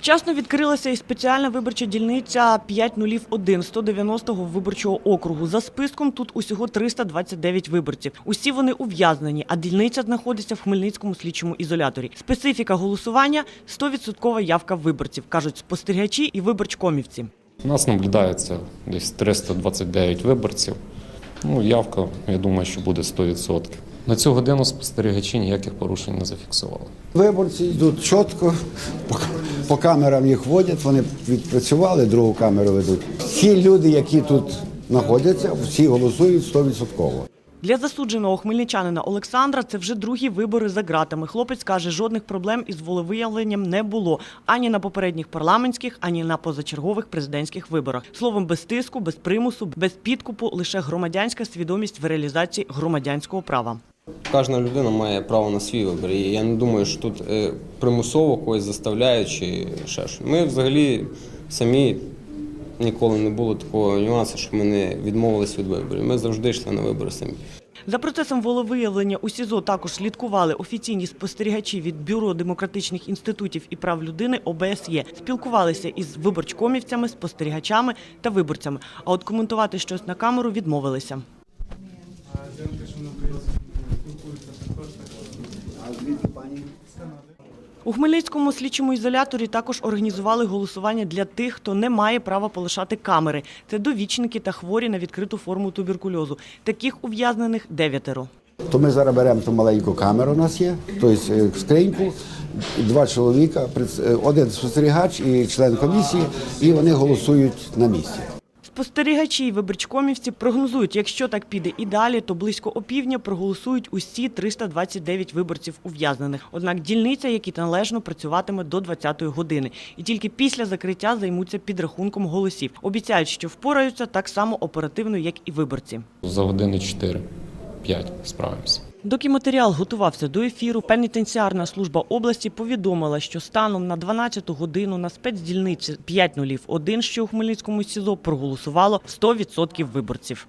Вчасно відкрилася і спеціальна виборча дільниця 501 190-го виборчого округу. За списком тут усього 329 виборців. Усі вони ув'язнені, а дільниця знаходиться в Хмельницькому слідчому ізоляторі. Специфіка голосування – 100% явка виборців, кажуть спостерігачі і виборчкомівці. У нас наблюдається десь 329 виборців. Ну, явка, я думаю, що буде 100%. На цю годину спостерігачі ніяких порушень не зафіксували. Виборці йдуть чітко, по, камерам їх водять, вони відпрацювали, другу камеру ведуть. Всі люди, які тут знаходяться, всі голосують 100%. Для засудженого хмельничанина Олександра це вже другі вибори за ґратами. Хлопець каже, жодних проблем із волевиявленням не було ані на попередніх парламентських, ані на позачергових президентських виборах. Словом, без тиску, без примусу, без підкупу, лише громадянська свідомість в реалізації громадянського права. Кожна людина має право на свій вибір. І я не думаю, що тут е, примусово когось заставляють чи ще щось. Ми взагалі самі ніколи не було такого нюансу, щоб ми не відмовились від виборів. Ми завжди йшли на вибори самі. За процесом волевиявлення у СІЗО також слідкували офіційні спостерігачі від Бюро демократичних інститутів і прав людини ОБСЄ. Спілкувалися із виборчкомівцями, спостерігачами та виборцями. А от коментувати щось на камеру відмовилися. У Хмельницькому слідчому ізоляторі також організували голосування для тих, хто не має права полишати камери. Це довічники та хворі на відкриту форму туберкульозу. Таких ув'язнених дев'ятеро. То ми зараз беремо ту маленьку камеру, у нас є, тобто е, скриньку, два чоловіка, е, один спостерігач і член комісії, і вони голосують на місці. Спостерігачі виборчкомівці прогнозують, якщо так піде і далі, то близько опівдня проголосують усі 329 виборців ув'язнених. Однак дільниця, які належно працюватиме до 20-ї години, і тільки після закриття займуться підрахунком голосів. Обіцяють, що впораються так само оперативно, як і виборці. За години 4-5 справимося. Доки матеріал готувався до ефіру, пенітенціарна служба області повідомила, що станом на 12 годину на спецдільниці 501, що у Хмельницькому СІЗО, проголосувало 100% виборців.